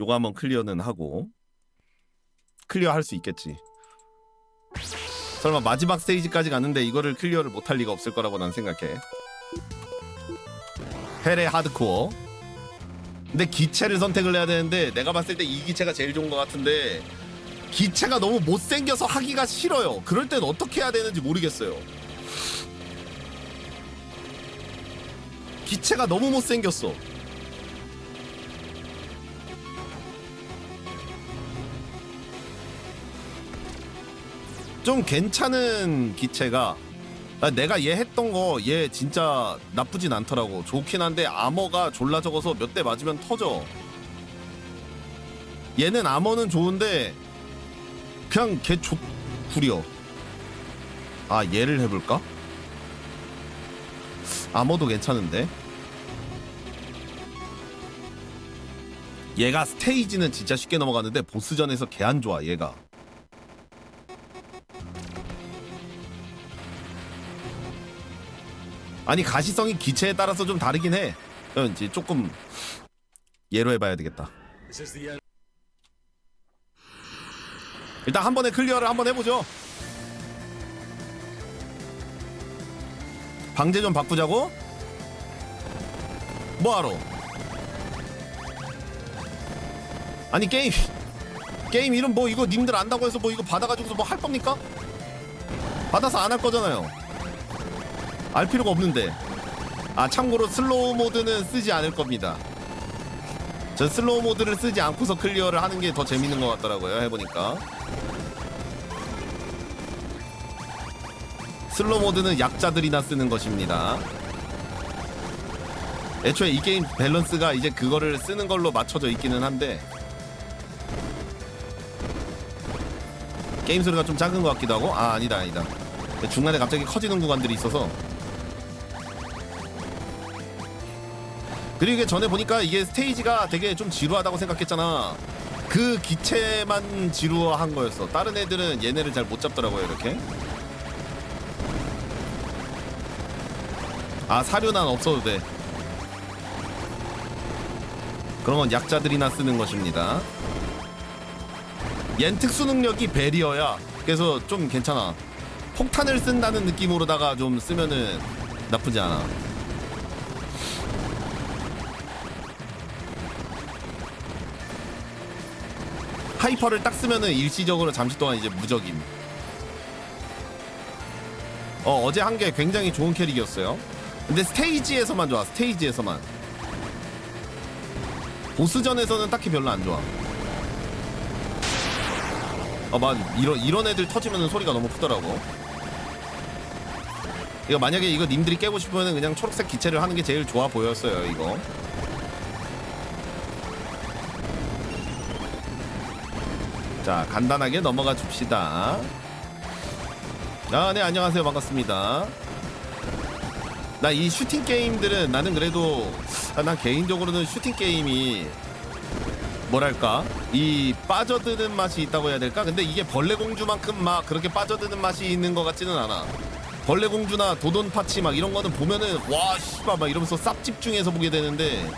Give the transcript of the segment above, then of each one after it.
요거 한번 클리어는 하고 클리어 할 수 있겠지. 설마 마지막 스테이지까지 갔는데 이거를 클리어를 못할 리가 없을 거라고 난 생각해. 헬의 하드코어. 근데 기체를 선택을 해야 되는데 내가 봤을 때 이 기체가 제일 좋은 것 같은데 기체가 너무 못생겨서 하기가 싫어요. 그럴 땐 어떻게 해야 되는지 모르겠어요. 기체가 너무 못생겼어. 좀 괜찮은 기체가 아, 내가 얘 했던 거 얘 진짜 나쁘진 않더라고. 좋긴 한데 아머가 졸라 적어서 몇 대 맞으면 터져. 얘는 아머는 좋은데 그냥 걔족 구려. 아 얘를 해볼까? 아머도 괜찮은데? 얘가 스테이지는 진짜 쉽게 넘어가는데 보스전에서 개 안 좋아 얘가 아니 가시성이 기체에 따라서 좀 다르긴 해. 이제 조금 예로 해봐야 되겠다. 일단 한 번에 클리어를 한번 해보죠. 방제 좀 바꾸자고. 뭐하러? 아니 게임 게임 이름 뭐 이거 님들 안다고 해서 뭐 이거 받아가지고서 뭐 할 겁니까? 받아서 안 할 거잖아요. 알 필요가 없는데. 아 참고로 슬로우 모드는 쓰지 않을 겁니다. 전 슬로우 모드를 쓰지 않고서 클리어를 하는 게 더 재밌는 것 같더라고요. 해보니까. 슬로우 모드는 약자들이나 쓰는 것입니다. 애초에 이 게임 밸런스가 이제 그거를 쓰는 걸로 맞춰져 있기는 한데 게임 소리가 좀 작은 것 같기도 하고 아 아니다 아니다 중간에 갑자기 커지는 구간들이 있어서 그리고 이게 전에 보니까 이게 스테이지가 되게 좀 지루하다고 생각했잖아. 그 기체만 지루한 거였어. 다른 애들은 얘네를 잘 못 잡더라고요, 이렇게. 아, 사료난 없어도 돼. 건 약자들이나 쓰는 것입니다. 얜 특수 능력이 베리어야. 그래서 좀 괜찮아. 폭탄을 쓴다는 느낌으로다가 좀 쓰면은 나쁘지 않아. 하이퍼를 딱 쓰면은 일시적으로 잠시 동안 이제 무적임. 어, 어제 한 게 굉장히 좋은 캐릭이었어요. 근데 스테이지에서만 좋아, 스테이지에서만. 보스전에서는 딱히 별로 안 좋아. 어, 맞, 이런, 이런 애들 터지면 소리가 너무 크더라고. 이거 만약에 이거 님들이 깨고 싶으면 그냥 초록색 기체를 하는 게 제일 좋아 보였어요, 이거. 자 간단하게 넘어가 줍시다. 아네 안녕하세요. 반갑습니다. 나 이 슈팅 게임들은 나는 그래도 아, 난 개인적으로는 슈팅 게임이 뭐랄까? 이 빠져드는 맛이 있다고 해야 될까? 근데 이게 벌레 공주만큼 막 그렇게 빠져드는 맛이 있는 것 같지는 않아. 벌레 공주나 도돈 파치 막 이런 거는 보면은 와 씨발 막 이러면서 쌉 집중해서 보게 되는데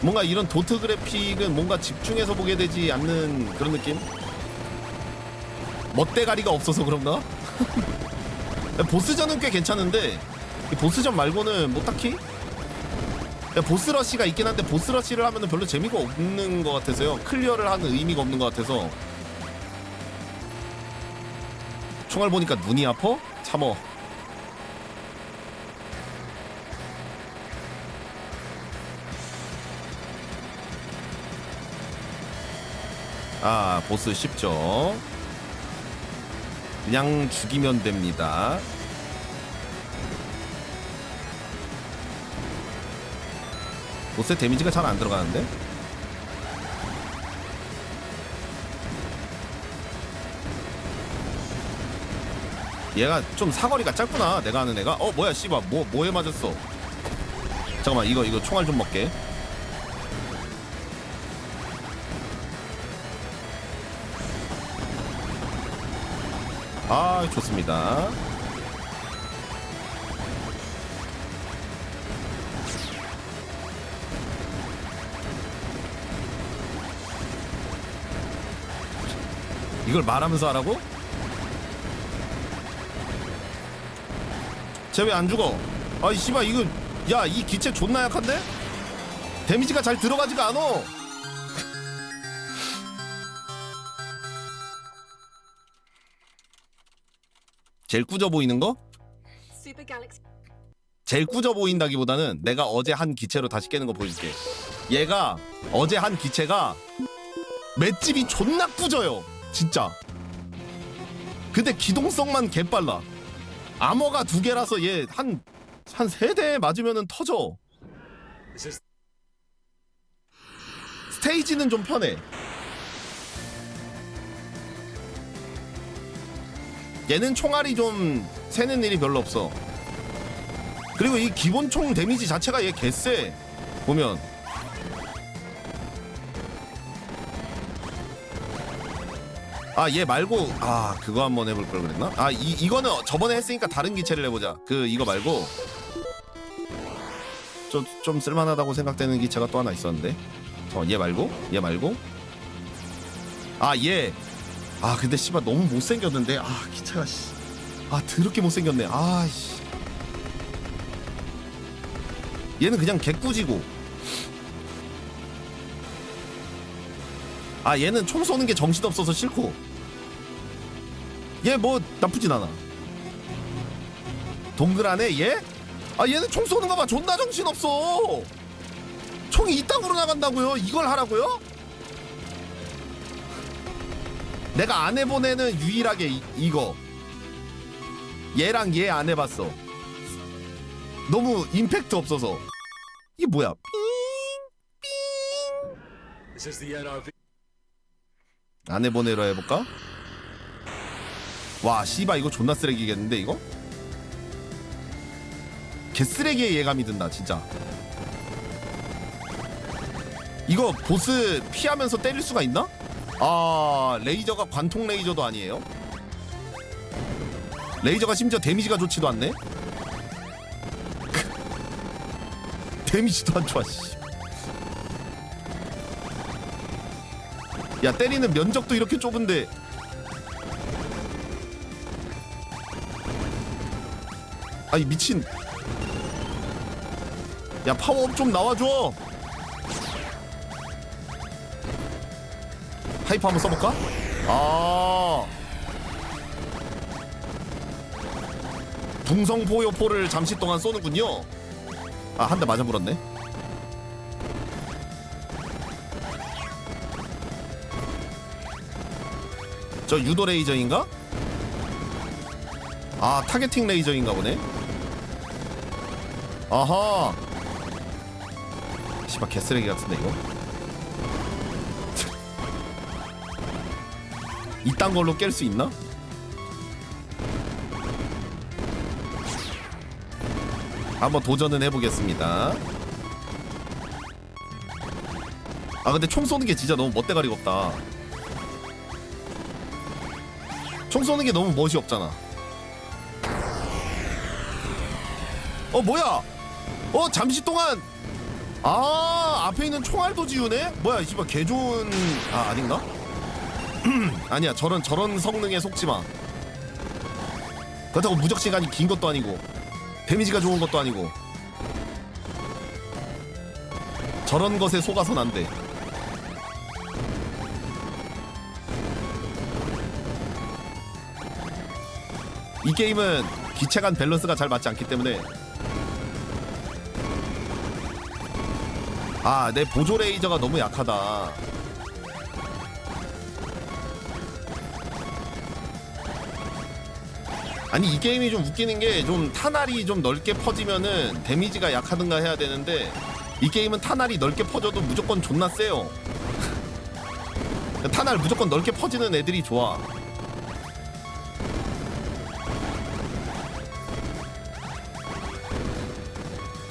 뭔가 이런 도트 그래픽은 뭔가 집중해서 보게 되지 않는 그런 느낌? 멋대가리가 없어서 그런가? 보스전은 꽤 괜찮은데 이 보스전 말고는 뭐 딱히? 보스러시가 있긴 한데 보스러시를 하면은 별로 재미가 없는 것 같아서요. 클리어를 하는 의미가 없는 것 같아서. 총알 보니까 눈이 아파? 참어. 아 보스 쉽죠 그냥 죽이면 됩니다. 보스의 데미지가 잘 안 들어가는데? 얘가 좀 사거리가 짧구나 내가 아는 애가 어 뭐야 씨발 뭐 뭐에 맞았어 잠깐만 이거 이거 총알 좀 먹게 아 좋습니다 이걸 말하면서 하라고? 쟤 왜 안 죽어? 아이 씨발 이거 야 이 기체 존나 약한데? 데미지가 잘 들어가지가 않아. 제일 꾸져 보이는 거? Super Galaxy. 제일 꾸져 보인다기보다는 내가 어제 한 기체로 다시 깨는 거 보여줄게. 얘가 어제 한 기체가 맷집이 존나 꾸져요. 진짜. 근데 기동성만 개빨라. 암호가 두 개라서 얘 한 한 세 대 맞으면은 터져. 스테이지는 좀 편해. 얘는 총알이 좀 새는 일이 별로 없어. 그리고 이 기본 총 데미지 자체가 얘 개쎄. 보면 아 얘 말고 아 그거 한번 해볼 걸 그랬나? 아 이 이거는 저번에 했으니까 다른 기체를 해보자. 그 이거 말고 좀, 좀 쓸만하다고 생각되는 기체가 또 하나 있었는데 어얘 말고 얘 말고 아얘 아 근데 씨발 너무 못생겼는데? 아 기체가 씨 아 더럽게 못생겼네. 아씨. 얘는 그냥 개꾸지고. 아 얘는 총 쏘는 게 정신없어서 싫고. 얘 뭐 나쁘진 않아. 동그라네 얘? 아 얘는 총 쏘는 거 봐. 존나 정신없어. 총이 이 땅으로 나간다고요? 이걸 하라고요? 내가 안 해본 애는 유일하게 이, 이거 얘랑 얘 안 해봤어 너무 임팩트 없어서 이게 뭐야. 안 해본 애로 해볼까? 와 씨바 이거 존나 쓰레기겠는데 이거? 개쓰레기의 예감이 든다 진짜 이거 보스 피하면서 때릴 수가 있나? 아 레이저가 관통 레이저도 아니에요? 레이저가 심지어 데미지가 좋지도 않네? 데미지도 안 좋아 씨. 야 때리는 면적도 이렇게 좁은데 아니 미친 야 파워업 좀 나와줘 하이퍼 한번 써볼까? 아. 붕성포효포를 잠시 동안 쏘는군요. 아 한 대 맞아 물었네. 저 유도 레이저인가? 아 타겟팅 레이저인가 보네. 아하. 씨발 개쓰레기 같은데 이거 이딴 걸로 깰 수 있나? 한번 도전은 해보겠습니다 아 근데 총 쏘는 게 진짜 너무 멋대가리가 없다 총 쏘는 게 너무 멋이 없잖아. 어 뭐야? 어 잠시 동안 아 앞에 있는 총알도 지우네? 뭐야 이 씨발 개 좋은 아 아닌가? 아니야 저런 저런 성능에 속지 마. 그렇다고 무적 시간이 긴 것도 아니고 데미지가 좋은 것도 아니고 저런 것에 속아선 안 돼. 이 게임은 기체 간 밸런스가 잘 맞지 않기 때문에 아 내 보조 레이저가 너무 약하다 아니 이 게임이 좀 웃기는 게 좀 탄알이 좀 넓게 퍼지면은 데미지가 약하든가 해야 되는데 이 게임은 탄알이 넓게 퍼져도 무조건 존나 세요 탄알 무조건 넓게 퍼지는 애들이 좋아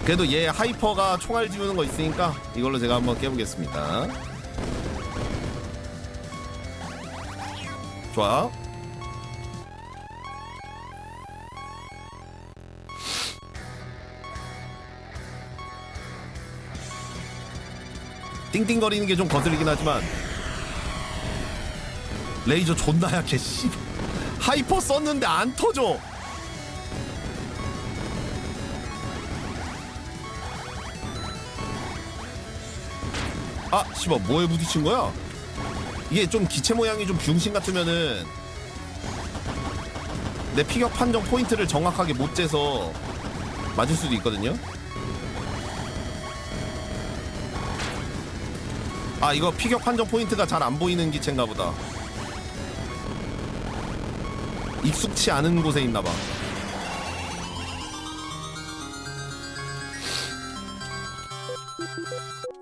그래도 얘 하이퍼가 총알 지우는 거 있으니까 이걸로 제가 한번 깨보겠습니다. 좋아. 띵띵거리는 게 좀 거슬리긴 하지만 레이저 존나 약해 씨. 하이퍼 썼는데 안 터져. 아 씨발 뭐에 부딪힌 거야? 이게 좀 기체 모양이 좀 병신 같으면은 내 피격 판정 포인트를 정확하게 못 재서 맞을 수도 있거든요 아 이거 피격 판정 포인트가 잘 안 보이는 기체인가 보다. 익숙치 않은 곳에 있나 봐.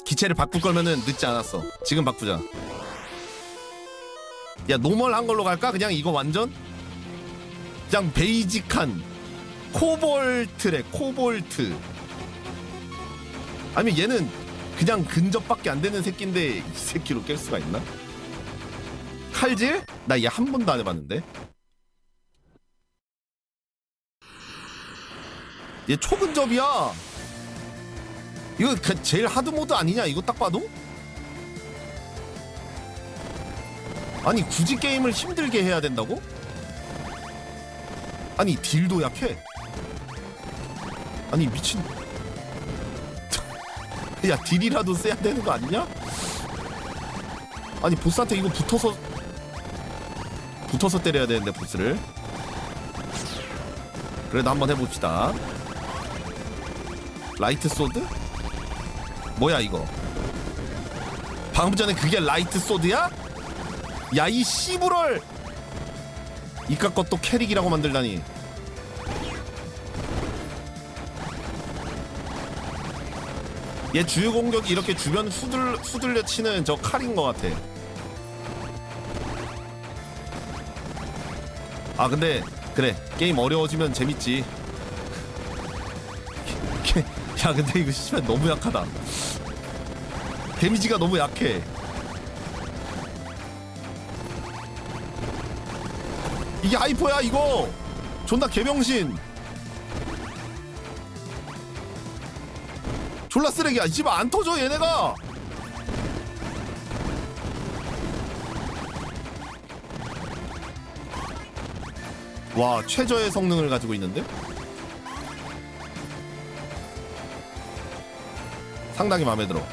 기체를 바꿀 거면은 늦지 않았어. 지금 바꾸자. 야 노멀한 걸로 갈까? 그냥 이거 완전? 그냥 베이직한 코볼트래 코볼트. 아니면 얘는 그냥 근접밖에 안 되는 새끼인데 이 새끼로 깰 수가 있나? 칼질? 나 얘 한 번도 안 해봤는데 얘 초근접이야 이거 그 제일 하드 모드 아니냐 이거 딱 봐도? 아니 굳이 게임을 힘들게 해야 된다고? 아니 딜도 약해 아니 미친 야 딜이라도 세야 되는 거 아니냐? 아니 보스한테 이거 붙어서 붙어서 때려야 되는데 보스를 그래도 한번 해봅시다 라이트 소드? 뭐야 이거 방금 전에 그게 라이트 소드야? 야 이 씨부럴 이깟 것도 캐릭이라고 만들다니 얘 주요 공격이 이렇게 주변 후들, 후들려 치는 저 칼인 것 같아. 아 근데 그래. 게임 어려워지면 재밌지. 야 근데 이거 씨발 너무 약하다. 데미지가 너무 약해. 이게 하이퍼야 이거! 존나 개병신 졸라 쓰레기야. 이집안 터져 얘네가. 와 최저의 성능을 가지고 있는데? 상당히 마음에 들어.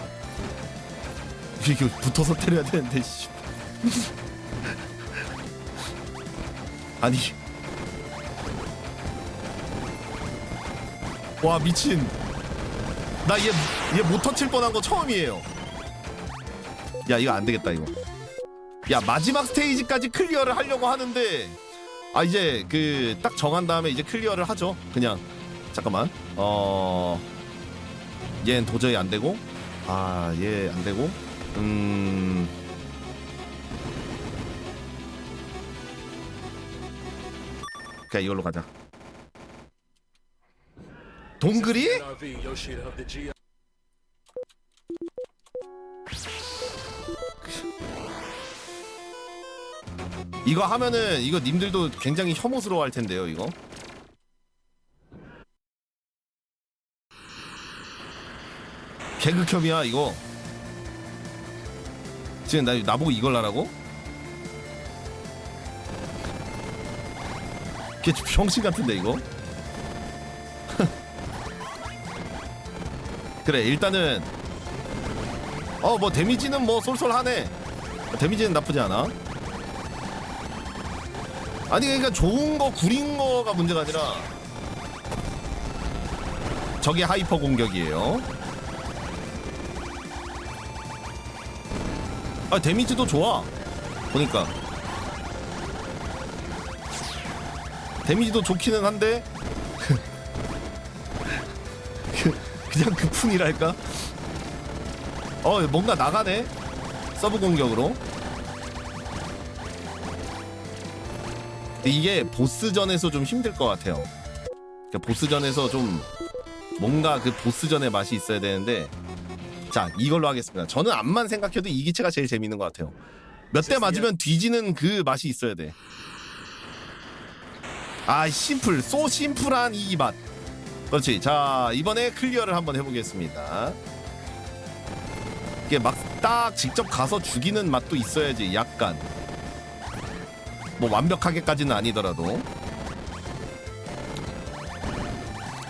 이게 붙어서 때려야 되는데 씨. 아니. 와 미친 나 얘 얘 못 터칠 뻔한 거 처음이에요. 야 이거 안 되겠다 이거. 야 마지막 스테이지까지 클리어를 하려고 하는데 아 이제 그 딱 정한 다음에 이제 클리어를 하죠. 그냥. 잠깐만. 어 얘는 도저히 안 되고. 아얘안 되고. 음. 그냥 이걸로 가자 동그리? 이거 하면은 이거 님들도 굉장히 혐오스러워 할 텐데요 이거 개극혐이야 이거 지금 나, 나보고 이걸 하라고? 걔 병신 같은데 이거 그래 일단은 어 뭐 데미지는 뭐 쏠쏠하네 데미지는 나쁘지 않아 아니 그러니까 좋은 거 구린 거가 문제가 아니라 저게 하이퍼 공격이에요. 아 데미지도 좋아. 보니까 데미지도 좋기는 한데 그- 그냥 그 풍이랄까? 어 뭔가 나가네 서브 공격으로. 이게 보스전에서 좀 힘들 것 같아요. 그러니까 보스전에서 좀 뭔가 그 보스전의 맛이 있어야 되는데 자 이걸로 하겠습니다. 저는 앞만 생각해도 이 기체가 제일 재밌는 것 같아요. 몇 대 맞으면 뒤지는 그 맛이 있어야 돼. 아 심플, 소 심플한 이 맛. 그렇지. 자 이번에 클리어를 한번 해보겠습니다. 이게 막 딱 직접 가서 죽이는 맛도 있어야지. 약간. 뭐 완벽하게까지는 아니더라도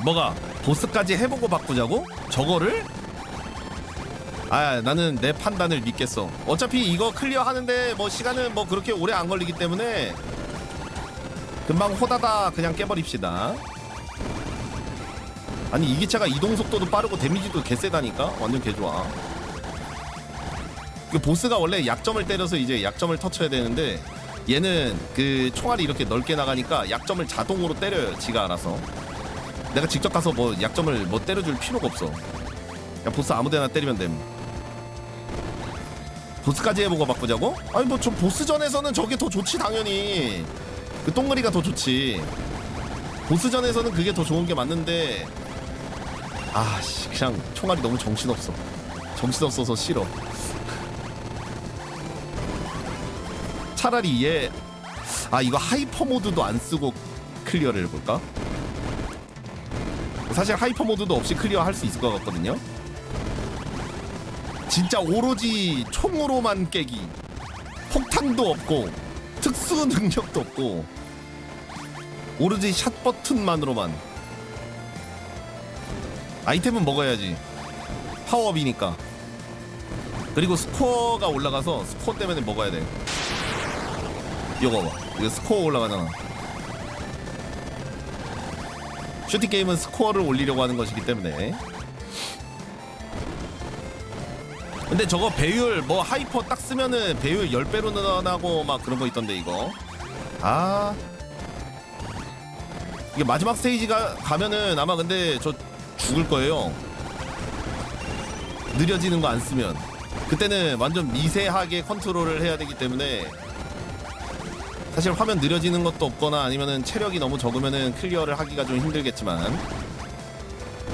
뭐가 보스까지 해보고 바꾸자고? 저거를? 아 나는 내 판단을 믿겠어 어차피 이거 클리어 하는데 뭐 시간은 뭐 그렇게 오래 안 걸리기 때문에 금방 호다다 그냥 깨버립시다 아니 이 기차가 이동 속도도 빠르고 데미지도 개세다니까? 완전 개좋아. 그 보스가 원래 약점을 때려서 이제 약점을 터쳐야 되는데 얘는 그 총알이 이렇게 넓게 나가니까 약점을 자동으로 때려요 지가 알아서. 내가 직접 가서 뭐 약점을 뭐 때려줄 필요가 없어. 그냥 보스 아무데나 때리면 됨. 보스까지 해보고 바꾸자고? 아니 뭐좀 보스전에서는 저게 더 좋지 당연히. 그 똥그리가 더 좋지. 보스전에서는 그게 더 좋은 게 맞는데 아씨 그냥 총알이 너무 정신없어. 정신없어서 싫어. 차라리 얘 아 이거 하이퍼 모드도 안 쓰고 클리어를 해볼까? 사실 하이퍼 모드도 없이 클리어 할 수 있을 것 같거든요. 진짜 오로지 총으로만 깨기. 폭탄도 없고 특수 능력도 없고 오로지 샷 버튼만으로만 아이템은 먹어야지. 파워업이니까. 그리고 스코어가 올라가서 스코어 때문에 먹어야 돼. 이거 봐봐. 이거 스코어 올라가잖아. 슈팅 게임은 스코어를 올리려고 하는 것이기 때문에. 근데 저거 배율 뭐 하이퍼 딱 쓰면은 배율 10배로 늘어나고 막 그런 거 있던데 이거. 아. 이게 마지막 스테이지가 가면은 아마 근데 저 죽을 거예요 느려지는 거 안 쓰면 그때는 완전 미세하게 컨트롤을 해야 되기 때문에 사실 화면 느려지는 것도 없거나 아니면은 체력이 너무 적으면은 클리어를 하기가 좀 힘들겠지만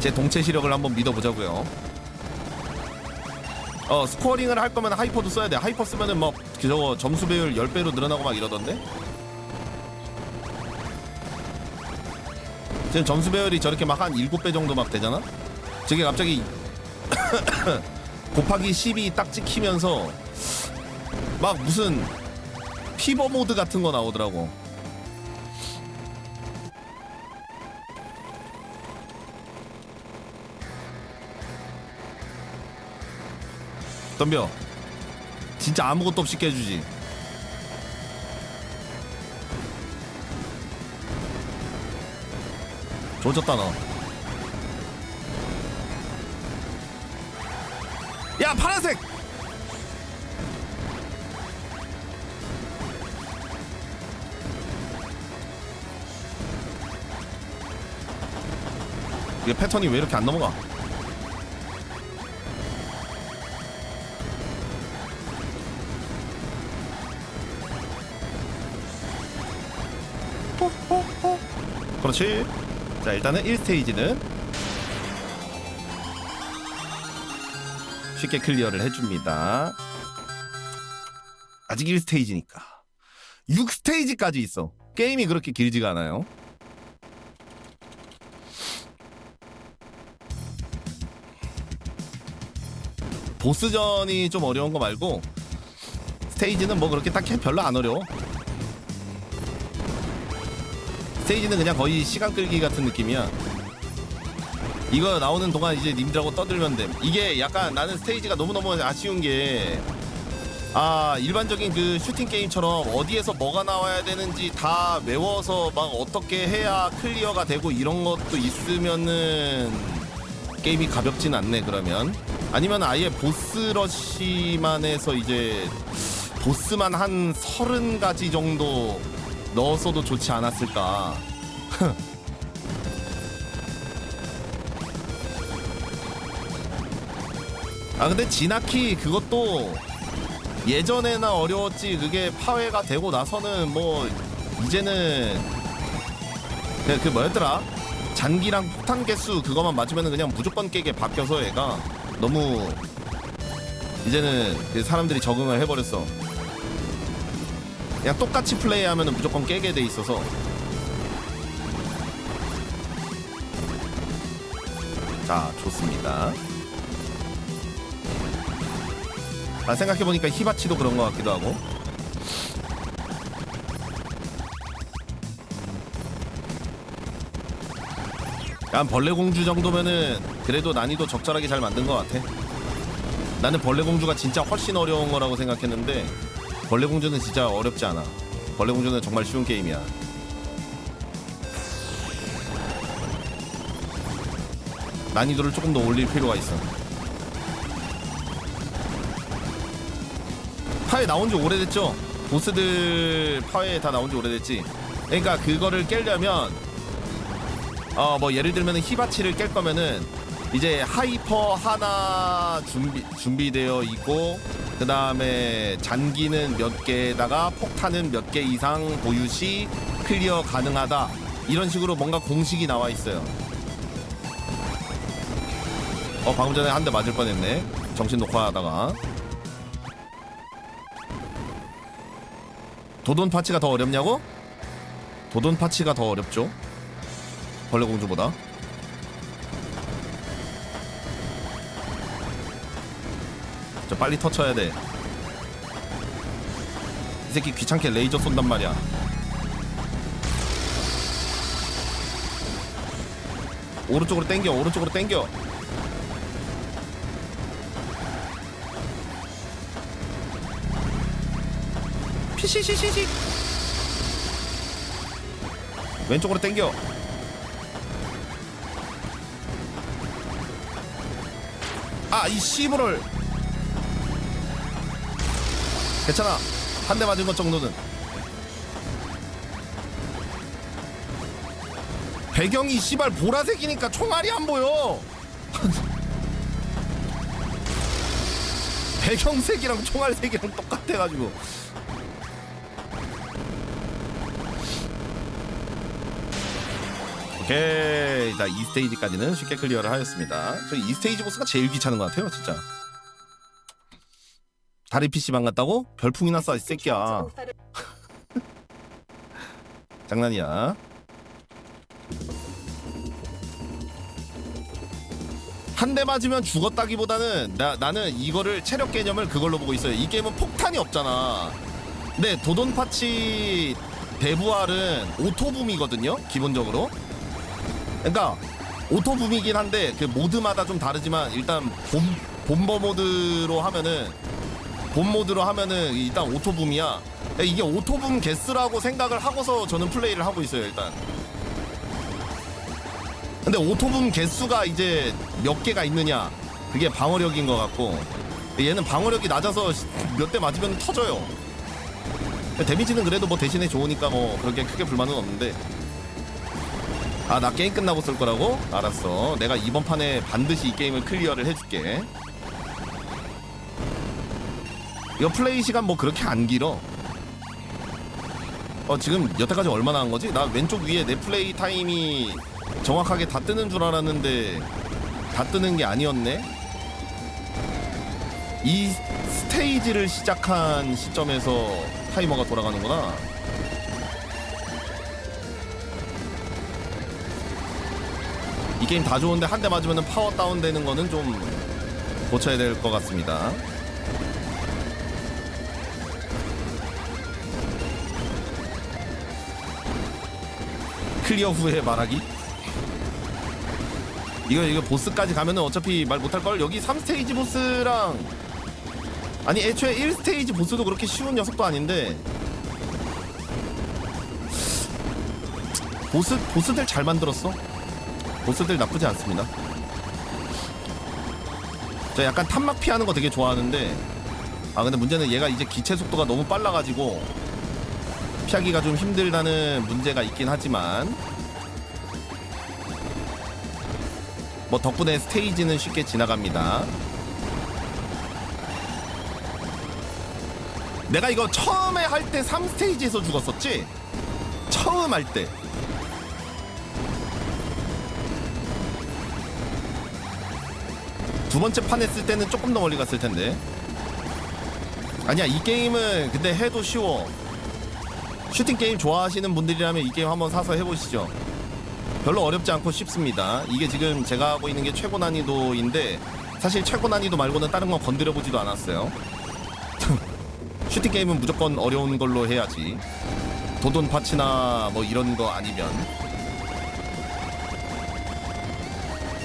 제 동체 시력을 한번 믿어보자고요. 어 스코어링을 할 거면 하이퍼도 써야 돼. 하이퍼 쓰면은 뭐 저거 점수 배율 10배로 늘어나고 막 이러던데. 지금 점수 배율이 저렇게 막 한 7배 정도 막 되잖아. 저게 갑자기 곱하기 10이 딱 찍히면서 막 무슨 피버 모드 같은 거 나오더라고. 덤벼. 진짜 아무것도 없이 깨주지. 조졌다 너. 야 파란색. 이게 패턴이 왜 이렇게 안 넘어가? 그렇지. 자, 일단은 1스테이지는 쉽게 클리어를 해줍니다. 아직 1스테이지니까. 6스테이지까지 있어. 게임이 그렇게 길지가 않아요. 보스전이 좀 어려운 거 말고 스테이지는 뭐 그렇게 딱히 별로 안 어려워. 스테이지는 그냥 거의 시간 끌기 같은 느낌이야. 이거 나오는 동안 이제 님들하고 떠들면 돼. 이게 약간 나는 스테이지가 너무너무 아쉬운 게 아, 일반적인 그 슈팅 게임처럼 어디에서 뭐가 나와야 되는지 다 외워서 막 어떻게 해야 클리어가 되고 이런 것도 있으면은 게임이 가볍진 않네 그러면 아니면 아예 보스 러시만 해서 이제 보스만 한 서른 가지 정도 넣었어도 좋지 않았을까. 아 근데 진화키 그것도 예전에나 어려웠지. 그게 파회가 되고 나서는 뭐 이제는 그, 그 뭐였더라? 잔기랑 폭탄 개수 그거만 맞으면 그냥 무조건 깨게 바뀌어서 얘가 너무 이제는 그 사람들이 적응을 해버렸어 그냥 똑같이 플레이하면 무조건 깨게 돼 있어서. 자 좋습니다. 아 생각해보니까 히바치도 그런 것 같기도 하고. 난 벌레공주 정도면은 그래도 난이도 적절하게 잘 만든 것 같아. 나는 벌레공주가 진짜 훨씬 어려운 거라고 생각했는데 벌레 공주는 진짜 어렵지 않아. 벌레 공주는 정말 쉬운 게임이야. 난이도를 조금 더 올릴 필요가 있어. 파에 나온 지 오래됐죠? 보스들 파에 다 나온 지 오래됐지. 그러니까 그거를 깨려면 어 뭐 예를 들면 히바치를 깰 거면은 이제 하이퍼 하나 준비 준비되어 있고 그 다음에 잔기는 몇 개에다가 폭탄은 몇 개 이상 보유 시 클리어 가능하다 이런 식으로 뭔가 공식이 나와 있어요. 어 방금 전에 한 대 맞을 뻔했네. 정신 녹화하다가 도돈 파치가 더 어렵냐고? 도돈 파치가 더 어렵죠. 벌레 공주보다. 저 빨리 터쳐야 돼. 이 새끼 귀찮게 레이저 쏜단 말이야. 오른쪽으로 당겨, 오른쪽으로 당겨. 피시시시시. 왼쪽으로 당겨. 아, 이 씨부를. 괜찮아. 한 대 맞은 것 정도는. 배경이 씨발 보라색이니까 총알이 안 보여. 배경색이랑 총알색이랑 똑같아가지고. 오케이. 자, 2스테이지까지는 쉽게 클리어를 하였습니다. 저 2스테이지 보스가 제일 귀찮은 것 같아요, 진짜. 다리 PC방 갔다고? 별풍이나 쏴, 이 새끼야. 장난이야. 한 대 맞으면 죽었다기보다는 나, 나는 이거를 체력 개념을 그걸로 보고 있어요. 이 게임은 폭탄이 없잖아. 근데 도돈 파치 대부활은 오토붐이거든요. 기본적으로. 그러니까 오토붐이긴 한데 그 모드마다 좀 다르지만 일단 본 본버 모드로 하면은 본 모드로 하면은 일단 오토붐이야. 이게 오토붐 개스라고 생각을 하고서 저는 플레이를 하고 있어요 일단. 근데 오토붐 개수가 이제 몇 개가 있느냐 그게 방어력인 것 같고 얘는 방어력이 낮아서 몇 대 맞으면 터져요. 데미지는 그래도 뭐 대신에 좋으니까 뭐 그렇게 크게 불만은 없는데 아 나 게임 끝나고 쓸 거라고? 알았어 내가 이번 판에 반드시 이 게임을 클리어를 해줄게 이거 플레이 시간 뭐 그렇게 안 길어 어 지금 여태까지 얼마나 한 거지? 나 왼쪽 위에 내 플레이 타임이 정확하게 다 뜨는 줄 알았는데 다 뜨는 게 아니었네 이 스테이지를 시작한 시점에서 타이머가 돌아가는구나 이 게임 다 좋은데 한 대 맞으면 파워 다운 되는 거는 좀 고쳐야 될 것 같습니다. 클리어 후에 말하기? 이거 이거 보스까지 가면은 어차피 말 못할 걸 여기 3스테이지 보스랑 아니 애초에 1스테이지 보스도 그렇게 쉬운 녀석도 아닌데 보스 보스들 잘 만들었어. 보스들 나쁘지 않습니다. 저 약간 탄막 피하는 거 되게 좋아하는데 아 근데 문제는 얘가 이제 기체 속도가 너무 빨라가지고 피하기가 좀 힘들다는 문제가 있긴 하지만 뭐 덕분에 스테이지는 쉽게 지나갑니다. 내가 이거 처음에 할 때 3스테이지에서 죽었었지? 처음 할 때. 두 번째 판 했을 때는 조금 더 멀리 갔을 텐데. 아니야, 이 게임은 근데 해도 쉬워. 슈팅 게임 좋아하시는 분들이라면 이 게임 한번 사서 해보시죠. 별로 어렵지 않고 쉽습니다. 이게 지금 제가 하고 있는 게 최고 난이도인데 사실 최고 난이도 말고는 다른 건 건드려 보지도 않았어요. 슈팅 게임은 무조건 어려운 걸로 해야지. 도돈 파츠나 뭐 이런 거 아니면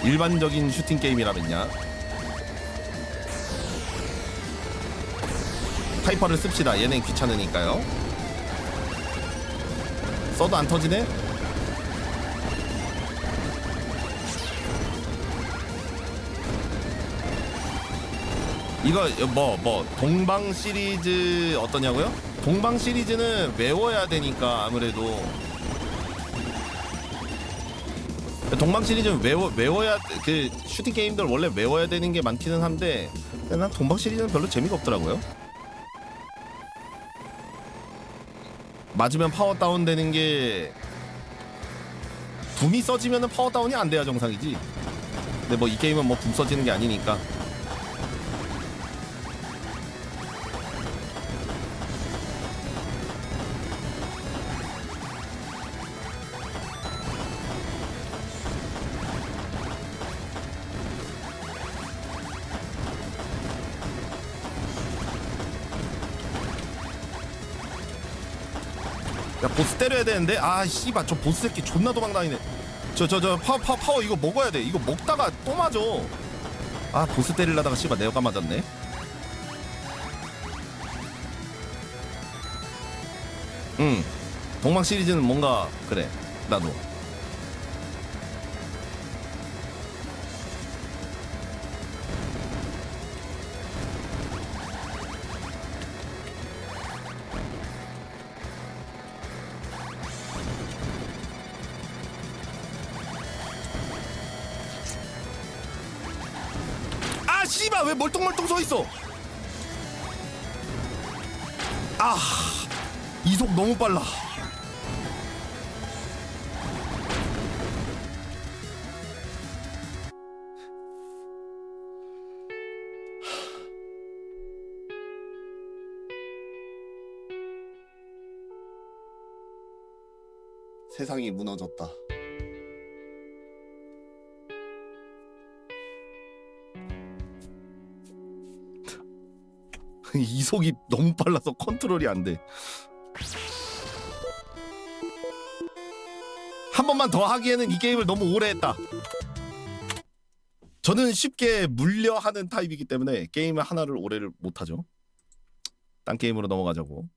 일반적인 슈팅 게임이라면야 파이퍼를 씁시다 얘는 귀찮으니까요 써도 안 터지네 이거 뭐뭐 동방 시리즈 어떠냐고요? 동방 시리즈는 외워야 되니까 아무래도 동방 시리즈는 외워 외워야 그 슈팅 게임들 원래 외워야 되는 게 많기는 한데 난 동방 시리즈는 별로 재미가 없더라고요. 맞으면 파워 다운 되는 게 붐이 써지면은 파워 다운이 안 돼야 정상이지. 근데 뭐 이 게임은 뭐 붐 써지는 게 아니니까. 야 보스 때려야 되는데? 아 씨발 저 보스 새끼 존나 도망다니네. 저 저 저 파워 파워 파워 이거 먹어야 돼. 이거 먹다가 또 맞아. 아 보스 때리려다가 씨발 내가 맞았네. 응. 동방 시리즈는 뭔가 그래. 나도 씨발 왜 멀뚱멀뚱 서 있어? 아 이속 너무 빨라. 세상이 무너졌다 이속이 너무 빨라서 컨트롤이 안 돼. 한 번만 더 하기에는 이 게임을 너무 오래 했다. 저는 쉽게 물려하는 타입이기 때문에 게임을 하나를 오래를 못 하죠. 딴 게임으로 넘어가자고.